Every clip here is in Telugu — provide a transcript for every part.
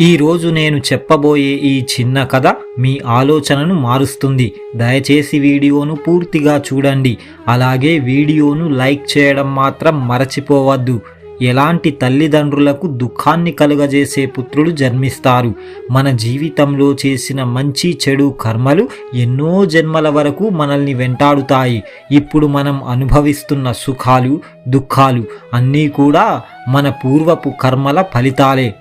ఈరోజు నేను చెప్పబోయే ఈ చిన్న కథ మీ ఆలోచనను మారుస్తుంది. దయచేసి వీడియోను పూర్తిగా చూడండి. అలాగే వీడియోను లైక్ చేయడం మాత్రం మరచిపోవద్దు. ఎలాంటి తల్లిదండ్రులకు దుఃఖాన్ని కలుగజేసే పుత్రులు జన్మిస్తారు. మన జీవితంలో చేసిన మంచి చెడు కర్మలు ఎన్నో జన్మల వరకు మనల్ని వెంటాడుతాయి. ఇప్పుడు మనం అనుభవిస్తున్న సుఖాలు దుఃఖాలు అన్నీ కూడా మన పూర్వపు కర్మల ఫలితాలే.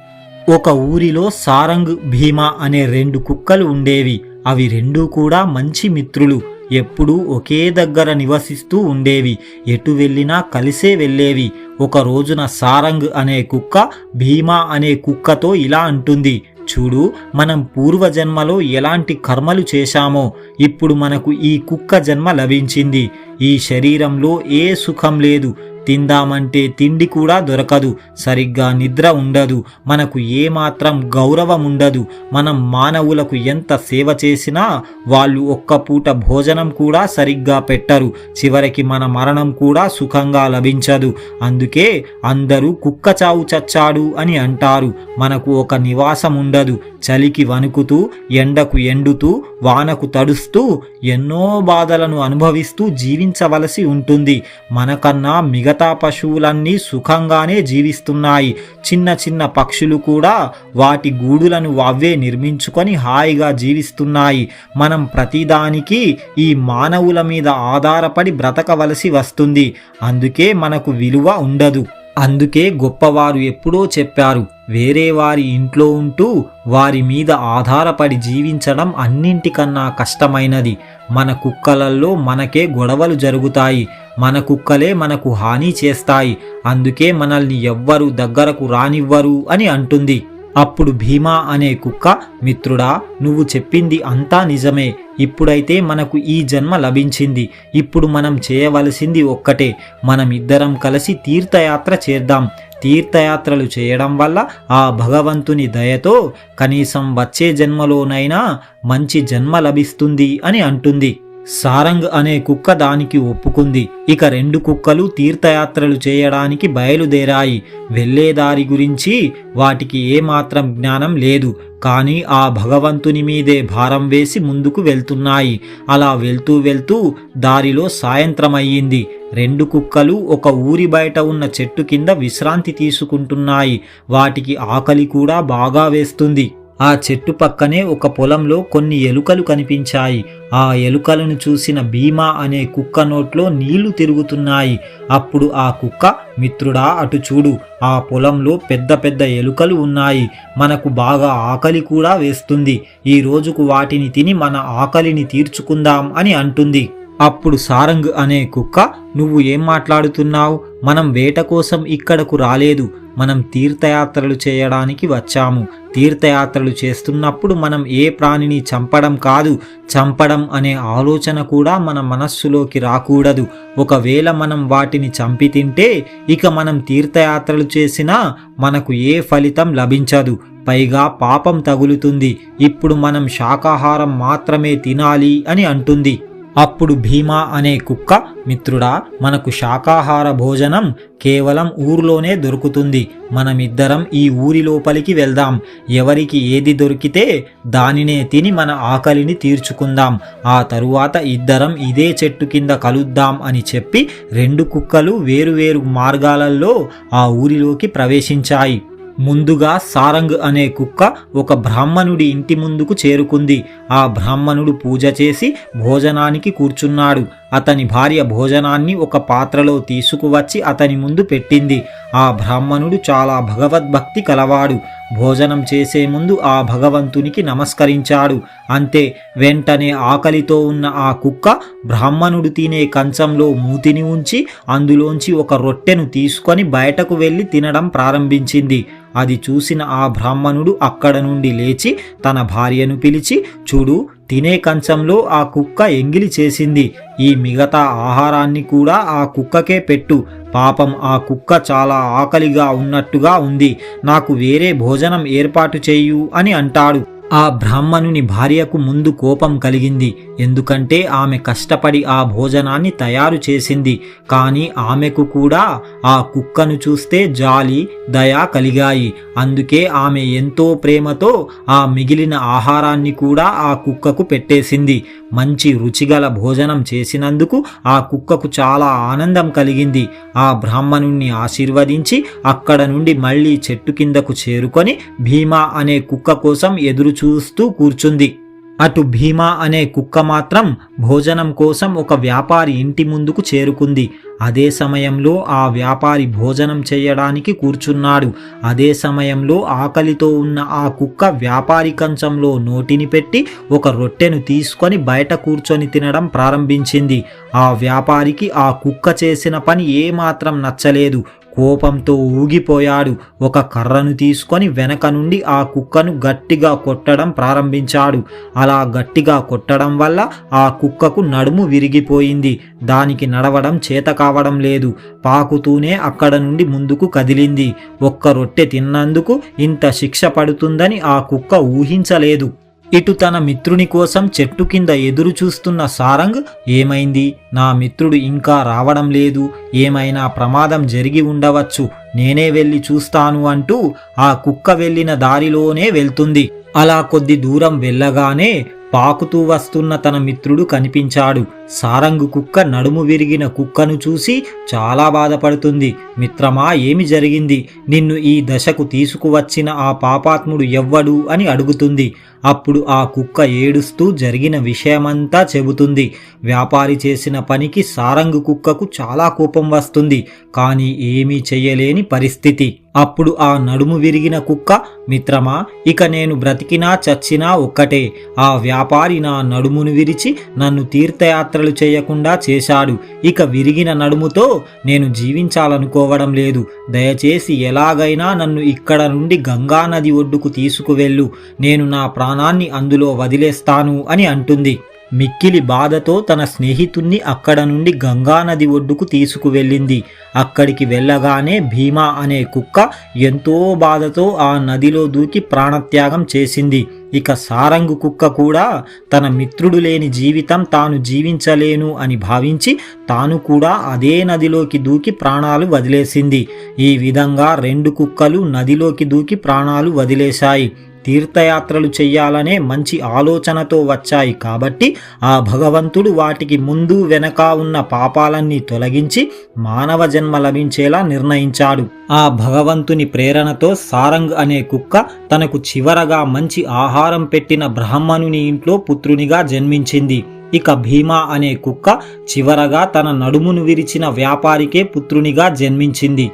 ఒక ఊరిలో సారంగ్ భీమా అనే రెండు కుక్కలు ఉండేవి. అవి రెండూ కూడా మంచి మిత్రులు. ఎప్పుడూ ఒకే దగ్గర నివసిస్తూ ఉండేవి. ఎటు వెళ్ళినా కలిసే వెళ్ళేవి. ఒక రోజున సారంగ్ అనే కుక్క భీమా అనే కుక్కతో ఇలా అంటుంది. చూడు మనం పూర్వజన్మలో ఎలాంటి కర్మలు చేశామో ఇప్పుడు మనకు ఈ కుక్క జన్మ లభించింది. ఈ శరీరంలో ఏ సుఖం లేదు. తిందామంటే తిండి కూడా దొరకదు. సరిగ్గా నిద్ర ఉండదు. మనకు ఏమాత్రం గౌరవం ఉండదు. మనం మానవులకు ఎంత సేవ చేసినా వాళ్ళు ఒక్క పూట భోజనం కూడా సరిగ్గా పెట్టరు. చివరికి మన మరణం కూడా సుఖంగా లభించదు. అందుకే అందరూ కుక్క చావు చచ్చాడు అని అంటారు. మనకు ఒక నివాసం ఉండదు. చలికి వణుకుతూ ఎండకు ఎండుతూ వానకు తడుస్తూ ఎన్నో బాధలను అనుభవిస్తూ జీవించవలసి ఉంటుంది. మనకన్నా మిగతా పశువులన్నీ సుఖంగానే జీవిస్తున్నాయి. చిన్న చిన్న పక్షులు కూడా వాటి గూడులను అవే నిర్మించుకొని హాయిగా జీవిస్తున్నాయి. మనం ప్రతిదానికి ఈ మానవుల మీద ఆధారపడి బ్రతకవలసి వస్తుంది. అందుకే మనకు విలువ ఉండదు. అందుకే గొప్పవారు ఎప్పుడో చెప్పారు వేరే వారి ఇంట్లో ఉంటూ వారి మీద ఆధారపడి జీవించడం అన్నింటికన్నా కష్టమైనది. మన కుక్కలల్లో మనకే గొడవలు జరుగుతాయి. మన కుక్కలే మనకు హాని చేస్తాయి. అందుకే మనల్ని ఎవ్వరు దగ్గరకు రానివ్వరు అని అంటుంది. అప్పుడు భీమా అనే కుక్క మిత్రుడా నువ్వు చెప్పింది అంతా నిజమే. ఇప్పుడైతే మనకు ఈ జన్మ లభించింది. ఇప్పుడు మనం చేయవలసింది ఒక్కటే. మనం ఇద్దరం కలిసి తీర్థయాత్ర చేద్దాం. తీర్థయాత్రలు చేయడం వల్ల ఆ భగవంతుని దయతో కనీసం వచ్చే జన్మలోనైనా మంచి జన్మ లభిస్తుంది అని అంటుంది. సారంగ్ అనే కుక్క దానికి ఒప్పుకుంది. ఇక రెండు కుక్కలు తీర్థయాత్రలు చేయడానికి బయలుదేరాయి. వెళ్ళేదారి గురించి వాటికి ఏమాత్రం జ్ఞానం లేదు. కానీ ఆ భగవంతుని మీదే భారం వేసి ముందుకు వెళ్తున్నాయి. అలా వెళ్తూ వెళ్తూ దారిలో సాయంత్రమయ్యింది. రెండు కుక్కలు ఒక ఊరి బయట ఉన్న చెట్టు కింద విశ్రాంతి తీసుకుంటున్నాయి. వాటికి ఆకలి కూడా బాగా వేస్తుంది. ఆ చెట్టు పక్కనే ఒక పొలంలో కొన్ని ఎలుకలు కనిపించాయి. ఆ ఎలుకలను చూసిన భీమా అనే కుక్క నోట్లో నీళ్ళు తిరుగుతున్నాయి. అప్పుడు ఆ కుక్క మిత్రుడా అటు చూడు. ఆ పొలంలో పెద్ద పెద్ద ఎలుకలు ఉన్నాయి. మనకు బాగా ఆకలి కూడా వేస్తుంది. ఈ రోజుకు వాటిని తిని మన ఆకలిని తీర్చుకుందాం అని అంటుంది. అప్పుడు సారంగ్ అనే కుక్క నువ్వు ఏం మాట్లాడుతున్నావు? మనం వేట కోసం ఇక్కడకు రాలేదు. మనం తీర్థయాత్రలు చేయడానికి వచ్చాము. తీర్థయాత్రలు చేస్తున్నప్పుడు మనం ఏ ప్రాణిని చంపడం కాదు. చంపడం అనే ఆలోచన కూడా మన మనస్సులోకి రాకూడదు. ఒకవేళ మనం వాటిని చంపి తింటే ఇక మనం తీర్థయాత్రలు చేసినా మనకు ఏ ఫలితం లభించదు. పైగా పాపం తగులుతుంది. ఇప్పుడు మనం శాకాహారం మాత్రమే తినాలి అని అంటుంది. అప్పుడు భీమా అనే కుక్క మిత్రుడా మనకు శాకాహార భోజనం కేవలం ఊరిలోనే దొరుకుతుంది. మనమిద్దరం ఈ ఊరి లోపలికి వెళ్దాం. ఎవరికి ఏది దొరికితే దానినే తిని మన ఆకలిని తీర్చుకుందాం. ఆ తరువాత ఇద్దరం ఇదే చెట్టు కింద కలుద్దాం అని చెప్పి రెండు కుక్కలు వేరువేరు మార్గాలలో ఆ ఊరిలోకి ప్రవేశించాయి. ముందుగా సారంగ్ అనే కుక్క ఒక బ్రాహ్మణుడి ఇంటి ముందుకు చేరుకుంది. ఆ బ్రాహ్మణుడు పూజ చేసి భోజనానికి కూర్చున్నాడు. అతని భార్య భోజనాన్ని ఒక పాత్రలో తీసుకువచ్చి అతని ముందు పెట్టింది. ఆ బ్రాహ్మణుడు చాలా భగవద్భక్తి కలవాడు. భోజనం చేసే ముందు ఆ భగవంతునికి నమస్కరించాడు. అంతే వెంటనే ఆకలితో ఉన్న ఆ కుక్క బ్రాహ్మణుడు తినే కంచంలో మూతిని ఉంచి అందులోంచి ఒక రొట్టెను తీసుకొని బయటకు వెళ్ళి తినడం ప్రారంభించింది. అది చూసిన ఆ బ్రాహ్మణుడు అక్కడ నుండి లేచి తన భార్యను పిలిచి చూడు తినే కంచంలో ఆ కుక్క ఎంగిలి చేసింది. ఈ మిగతా ఆహారాన్ని కూడా ఆ కుక్కకే పెట్టు. పాపం ఆ కుక్క చాలా ఆకలిగా ఉన్నట్టుగా ఉంది. నాకు వేరే భోజనం ఏర్పాటు చేయు అని అంటాడు. ఆ బ్రాహ్మణుని భార్యకు ముందు కోపం కలిగింది. ఎందుకంటే ఆమె కష్టపడి ఆ భోజనాన్ని తయారు చేసింది. కానీ ఆమెకు కూడా ఆ కుక్కను చూస్తే జాలి దయ కలిగాయి. అందుకే ఆమె ఎంతో ప్రేమతో ఆ మిగిలిన ఆహారాన్ని కూడా ఆ కుక్కకు పెట్టేసింది. మంచి రుచిగల భోజనం చేసినందుకు ఆ కుక్కకు చాలా ఆనందం కలిగింది. ఆ బ్రాహ్మణుణ్ణి ఆశీర్వదించి అక్కడ నుండి మళ్ళీ చెట్టు కిందకు చేరుకొని భీమా అనే కుక్క కోసం ఎదురు చూస్తూ కూర్చుంది. అటు భీమా అనే కుక్క మాత్రం భోజనం కోసం ఒక వ్యాపారి ఇంటి ముందుకు చేరుకుంది. అదే సమయంలో ఆ వ్యాపారి భోజనం చేయడానికి కూర్చున్నాడు. అదే సమయంలో ఆకలితో ఉన్న ఆ కుక్క వ్యాపారి కంచంలో నోటిని పెట్టి ఒక రొట్టెను తీసుకొని బయట కూర్చొని తినడం ప్రారంభించింది. ఆ వ్యాపారికి ఆ కుక్క చేసిన పని ఏమాత్రం నచ్చలేదు. కోపంతో ఊగిపోయాడు. ఒక కర్రను తీసుకొని వెనక నుండి ఆ కుక్కను గట్టిగా కొట్టడం ప్రారంభించాడు. అలా గట్టిగా కొట్టడం వల్ల ఆ కుక్కకు నడుము విరిగిపోయింది. దానికి నడవడం చేత కావడం లేదు. పాకుతూనే అక్కడ నుండి ముందుకు కదిలింది. ఒక్క రొట్టె తిన్నందుకు ఇంత శిక్ష పడుతుందని ఆ కుక్క ఊహించలేదు. ఇటు తన మిత్రుని కోసం చెట్టు కింద ఎదురు చూస్తున్న సారంగ్ ఏమైంది? నా మిత్రుడు ఇంకా రావడం లేదు. ఏమైనా ప్రమాదం జరిగి ఉండవచ్చు. నేనే వెళ్ళి చూస్తాను అంటూ ఆ కుక్క వెళ్ళిన దారిలోనే వెళ్తుంది. అలా కొద్ది దూరం వెళ్ళగానే పాకుతూ వస్తున్న తన మిత్రుడు కనిపించాడు. సారంగు కుక్క నడుము విరిగిన కుక్కను చూసి చాలా బాధపడుతుంది. మిత్రమా ఏమి జరిగింది? నిన్ను ఈ దశకు తీసుకువచ్చిన ఆ పాపాత్ముడు ఎవ్వడు? అని అడుగుతుంది. అప్పుడు ఆ కుక్క ఏడుస్తూ జరిగిన విషయమంతా చెబుతుంది. వ్యాపారి చేసిన పనికి సారంగు కుక్కకు చాలా కోపం వస్తుంది. కానీ ఏమీ చెయ్యలేని పరిస్థితి. అప్పుడు ఆ నడుము విరిగిన కుక్క మిత్రమా ఇక నేను బ్రతికినా చచ్చినా ఒక్కటే. ఆ వ్యాపారి నా నడుమును విరిచి నన్ను తీర్థయాత్ర యాత్రలు చేయకుండా చేశాడు. ఇక విరిగిన నడుముతో నేను జీవించాలనుకోవడం లేదు. దయచేసి ఎలాగైనా నన్ను ఇక్కడ నుండి గంగా నది ఒడ్డుకు తీసుకువెళ్ళు. నేను నా ప్రాణాన్ని అందులో వదిలేస్తాను అని అంటుంది. మిక్కిలి బాధతో తన స్నేహితుణ్ణి అక్కడ నుండి గంగానది ఒడ్డుకు తీసుకువెళ్ళింది. అక్కడికి వెళ్ళగానే భీమా అనే కుక్క ఎంతో బాధతో ఆ నదిలో దూకి ప్రాణత్యాగం చేసింది. ఇక సారంగు కుక్క కూడా తన మిత్రుడు లేని జీవితం తాను జీవించలేను అని భావించి తాను కూడా అదే నదిలోకి దూకి ప్రాణాలు వదిలేసింది. ఈ విధంగా రెండు కుక్కలు నదిలోకి దూకి ప్రాణాలు వదిలేశాయి. తీర్థయాత్రలు చెయ్యాలనే మంచి ఆలోచనతో వచ్చాయి కాబట్టి ఆ భగవంతుడు వాటికి ముందు వెనక ఉన్న పాపాలన్నీ తొలగించి మానవ జన్మ లభించేలా నిర్ణయించాడు. ఆ భగవంతుని ప్రేరణతో సారంగ్ అనే కుక్క తనకు చివరగా మంచి ఆహారం పెట్టిన బ్రాహ్మణుని ఇంట్లో పుత్రునిగా జన్మించింది. ఇక భీమా అనే కుక్క చివరగా తన నడుమును విరిచిన వ్యాపారికే పుత్రునిగా జన్మించింది.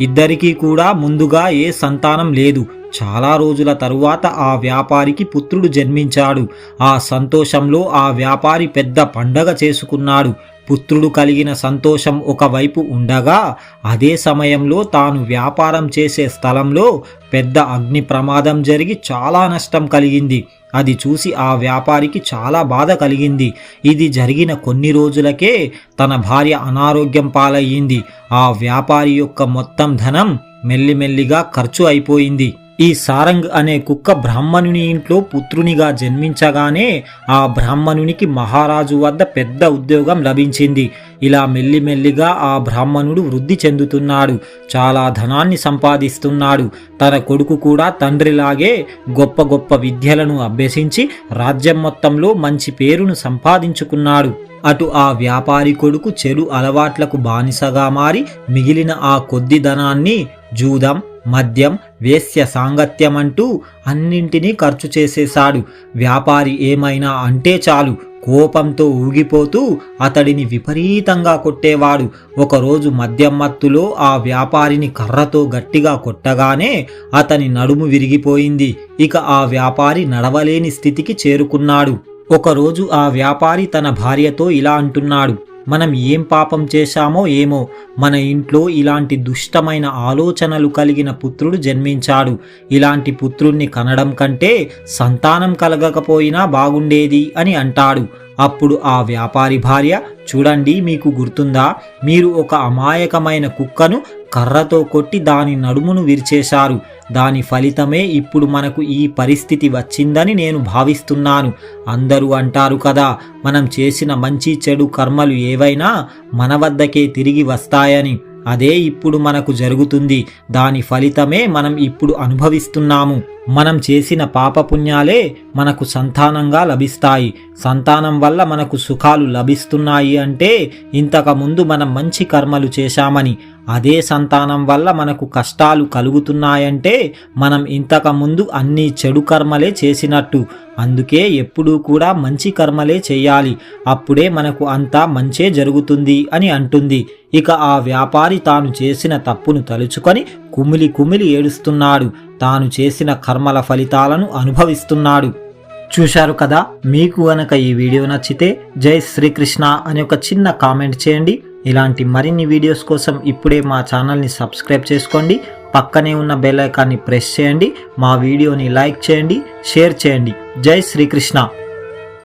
ఇద్దరికీ కూడా ముందుగా ఏ సంతానం లేదు. చాలా రోజుల తరువాత ఆ వ్యాపారికి పుత్రుడు జన్మించాడు. ఆ సంతోషంలో ఆ వ్యాపారి పెద్ద పండగ చేసుకున్నాడు. పుత్రుడు కలిగిన సంతోషం ఒకవైపు ఉండగా అదే సమయంలో తాను వ్యాపారం చేసే స్థలంలో పెద్ద అగ్ని ప్రమాదం జరిగి చాలా నష్టం కలిగింది. అది చూసి ఆ వ్యాపారికి చాలా బాధ కలిగింది. ఇది జరిగిన కొన్ని రోజులకే తన భార్య అనారోగ్యం పాలయ్యింది. ఆ వ్యాపారి యొక్క మొత్తం ధనం మెల్లిమెల్లిగా ఖర్చు అయిపోయింది. ఈ సారంగ్ అనే కుక్క బ్రాహ్మణుని ఇంట్లో పుత్రునిగా జన్మించగానే ఆ బ్రాహ్మణునికి మహారాజు వద్ద పెద్ద ఉద్యోగం లభించింది. ఇలా మెల్లిమెల్లిగా ఆ బ్రాహ్మణుడు వృద్ధి చెందుతున్నాడు. చాలా ధనాన్ని సంపాదిస్తున్నాడు. తన కొడుకు కూడా తండ్రిలాగే గొప్ప గొప్ప విద్యలను అభ్యసించి రాజ్యం మొత్తంలో మంచి పేరును సంపాదించుకున్నాడు. అటు ఆ వ్యాపారి కొడుకు చెడు అలవాట్లకు బానిసగా మారి మిగిలిన ఆ కొద్ది ధనాన్ని జూదం మద్యం వేశ్య సాంగత్యం అంటూ అన్నింటినీ ఖర్చు చేసేశాడు. వ్యాపారి ఏమైనా అంటే చాలు. కోపంతో ఊగిపోతూ అతడిని విపరీతంగా కొట్టేవాడు. ఒకరోజు మద్యం మత్తులో ఆ వ్యాపారిని కర్రతో గట్టిగా కొట్టగానే అతని నడుము విరిగిపోయింది. ఇక ఆ వ్యాపారి నడవలేని స్థితికి చేరుకున్నాడు. ఒకరోజు ఆ వ్యాపారి తన భార్యతో ఇలా అంటున్నాడు. మనం ఏం పాపం చేశామో ఏమో. మన ఇంట్లో ఇలాంటి దుష్టమైన ఆలోచనలు కలిగిన పుత్రుడు జన్మించాడు. ఇలాంటి పుత్రుణ్ణి కనడం కంటే సంతానం కలగకపోయినా బాగుండేది అని అంటాడు. అప్పుడు ఆ వ్యాపారి భార్య చూడండి మీకు గుర్తుందా? మీరు ఒక అమాయకమైన కుక్కను కర్రతో కొట్టి దాని నడుమును విరిచేశారు. దాని ఫలితమే ఇప్పుడు మనకు ఈ పరిస్థితి వచ్చిందని నేను భావిస్తున్నాను. అందరూ అంటారు కదా మనం చేసిన మంచి చెడు కర్మలు ఏవైనా మన వద్దకే తిరిగి వస్తాయని. అదే ఇప్పుడు మనకు జరుగుతుంది. దాని ఫలితమే మనం ఇప్పుడు అనుభవిస్తున్నాము. మనం చేసిన పాపపుణ్యాలే మనకు సంతానంగా లభిస్తాయి. సంతానం వల్ల మనకు సుఖాలు లభిస్తున్నాయి అంటే ఇంతకుముందు మనం మంచి కర్మలు చేశామని అదే సంతానం వల్ల మనకు కష్టాలు కలుగుతున్నాయంటే మనం ఇంతకుముందు అన్ని చెడు కర్మలే చేసినట్టు. అందుకే ఎప్పుడూ కూడా మంచి కర్మలే చేయాలి. అప్పుడే మనకు అంతా మంచే జరుగుతుంది అని అంటుంది. ఇక ఆ వ్యాపారి తాను చేసిన తప్పును తలుచుకొని కుమిలి కుమిలి ఏడుస్తున్నాడు. తాను చేసిన కర్మల ఫలితాలను అనుభవిస్తున్నాడు. చూశారు కదా? మీకు గనక ఈ వీడియో నచ్చితే జై శ్రీకృష్ణ అని ఒక చిన్న కామెంట్ చేయండి. ఇలాంటి మరిన్ని వీడియోస్ కోసం ఇప్పుడే మా ఛానల్ని సబ్స్క్రైబ్ చేసుకోండి. పక్కనే ఉన్న బెల్ ఐకాన్ని ప్రెస్ చేయండి. మా వీడియోని లైక్ చేయండి షేర్ చేయండి. జై శ్రీకృష్ణ.